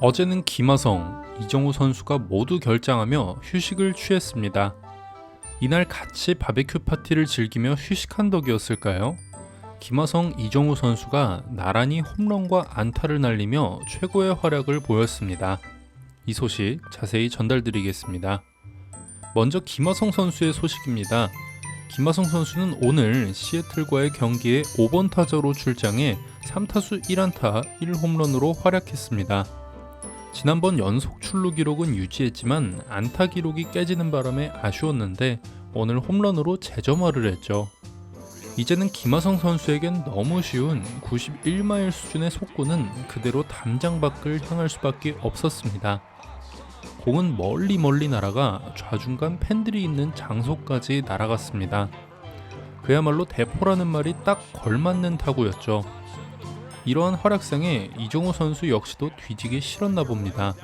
어제는 김하성, 이정우 선수가 모두 결장하며 휴식을 취했습니다. 이날 같이 바베큐 파티를 즐기며 휴식한 덕이었을까요? 김하성, 이정우 선수가 나란히 홈런과 안타를 날리며 최고의 활약을 보였습니다. 이 소식 자세히 전달드리겠습니다. 먼저 김하성 선수의 소식입니다. 김하성 선수는 오늘 시애틀과의 경기에 5번 타자로 출장해 3타수 1안타 1홈런으로 활약했습니다. 지난번 연속 출루 기록은 유지했지만 안타 기록이 깨지는 바람에 아쉬웠는데 오늘 홈런으로 재점화를 했죠. 이제는 김하성 선수에겐 너무 쉬운 91마일 수준의 속구는 그대로 담장 밖을 향할 수밖에 없었습니다. 공은 멀리 멀리 날아가 좌중간 팬들이 있는 장소까지 날아갔습니다. 그야말로 대포라는 말이 딱 걸맞는 타구였죠. 이러한 활약상에 이종호 선수 역시도 뒤지기 싫었나 봅니다.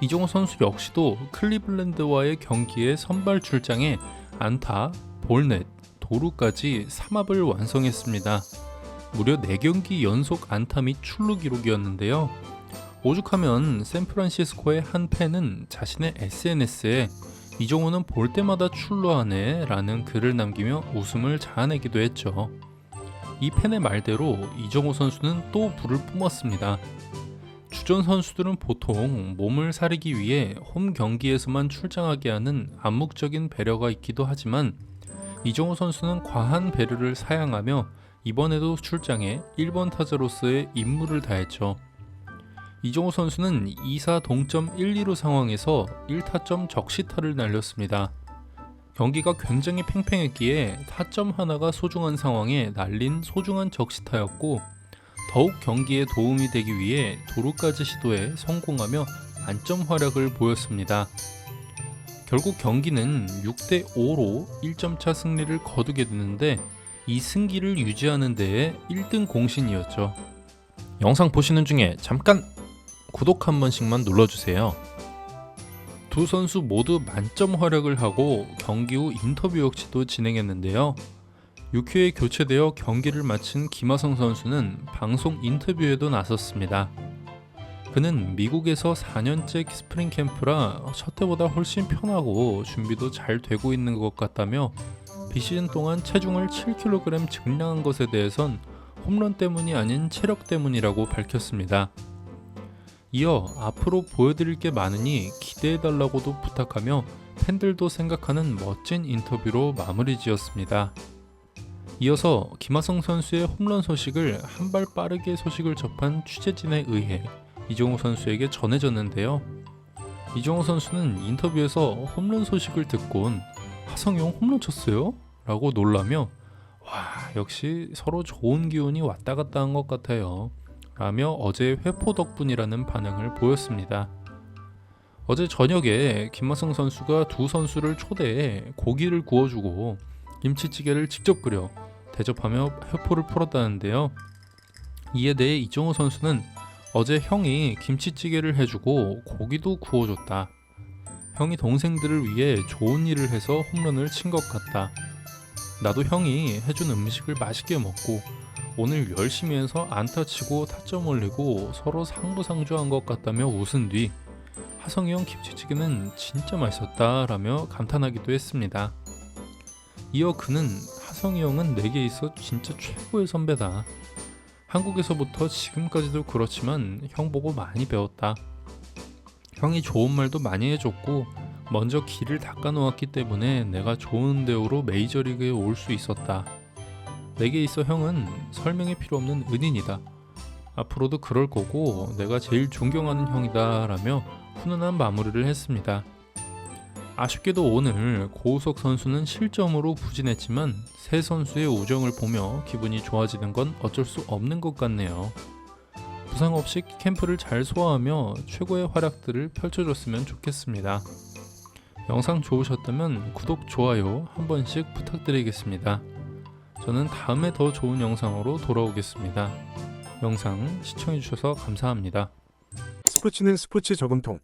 이종호 선수 역시도 클리블랜드와의 경기에 선발 출장해 안타, 볼넷, 도루까지 3합을 완성했습니다. 무려 4경기 연속 안타 및 출루 기록이었는데요. 오죽하면 샌프란시스코의 한 팬은 자신의 SNS에 이종호는 볼 때마다 출루하네 라는 글을 남기며 웃음을 자아내기도 했죠. 이 팬의 말대로 이정호 선수는 또 불을 뿜었습니다. 주전 선수들은 보통 몸을 사리기 위해 홈 경기에서만 출장하게 하는 암묵적인 배려가 있기도 하지만 이정호 선수는 과한 배려를 사양하며 이번에도 출장에 1번 타자로서의 임무를 다했죠. 이정호 선수는 2사 동점 1-2루 상황에서 1타점 적시타를 날렸습니다. 경기가 굉장히 팽팽했기에 타점 하나가 소중한 상황에 날린 소중한 적시타였고 더욱 경기에 도움이 되기 위해 도루까지 시도해 성공하며 만점 활약을 보였습니다. 결국 경기는 6대 5로 1점 차 승리를 거두게 되는데 이 승기를 유지하는 데에 1등 공신이었죠. 영상 보시는 중에 잠깐 구독 한 번씩만 눌러주세요. 두 선수 모두 만점 활약을 하고 경기 후 인터뷰 역시도 진행했는데요. 6회에 교체되어 경기를 마친 김하성 선수는 방송 인터뷰에도 나섰습니다. 그는 미국에서 4년째 스프링 캠프라 첫 때보다 훨씬 편하고 준비도 잘 되고 있는 것 같다며 비시즌 동안 체중을 7kg 증량한 것에 대해선 홈런 때문이 아닌 체력 때문이라고 밝혔습니다. 이어 앞으로 보여드릴 게 많으니 기대해달라고도 부탁하며 팬들도 생각하는 멋진 인터뷰로 마무리 지었습니다. 이어서 김하성 선수의 홈런 소식을 한 발 빠르게 소식을 접한 취재진에 의해 이종호 선수에게 전해졌는데요. 이종호 선수는 인터뷰에서 홈런 소식을 듣곤 하성용 홈런 쳤어요? 라고 놀라며 와 역시 서로 좋은 기운이 왔다 갔다 한 것 같아요. 라며 어제 회포 덕분이라는 반응을 보였습니다. 어제 저녁에 김마성 선수가 두 선수를 초대해 고기를 구워주고 김치찌개를 직접 끓여 대접하며 회포를 풀었다는데요. 이에 대해 이정호 선수는 어제 형이 김치찌개를 해주고 고기도 구워줬다. 형이 동생들을 위해 좋은 일을 해서 홈런을 친 것 같다. 나도 형이 해준 음식을 맛있게 먹고 오늘 열심히 해서 안타 치고 타점 올리고 서로 상부상조한 것 같다며 웃은 뒤 하성이 형 김치찌개는 진짜 맛있었다 라며 감탄하기도 했습니다. 이어 그는 하성이 형은 내게 있어 진짜 최고의 선배다. 한국에서부터 지금까지도 그렇지만 형 보고 많이 배웠다. 형이 좋은 말도 많이 해줬고 먼저 길을 닦아 놓았기 때문에 내가 좋은 대우로 메이저리그에 올 수 있었다. 내게 있어 형은 설명이 필요 없는 은인이다. 앞으로도 그럴 거고 내가 제일 존경하는 형이다 라며 훈훈한 마무리를 했습니다. 아쉽게도 오늘 고우석 선수는 실점으로 부진했지만 세 선수의 우정을 보며 기분이 좋아지는 건 어쩔 수 없는 것 같네요. 부상 없이 캠프를 잘 소화하며 최고의 활약들을 펼쳐줬으면 좋겠습니다. 영상 좋으셨다면 구독, 좋아요 한 번씩 부탁드리겠습니다. 저는 다음에 더 좋은 영상으로 돌아오겠습니다. 영상 시청해주셔서 감사합니다. 스포츠는 스포츠 저금통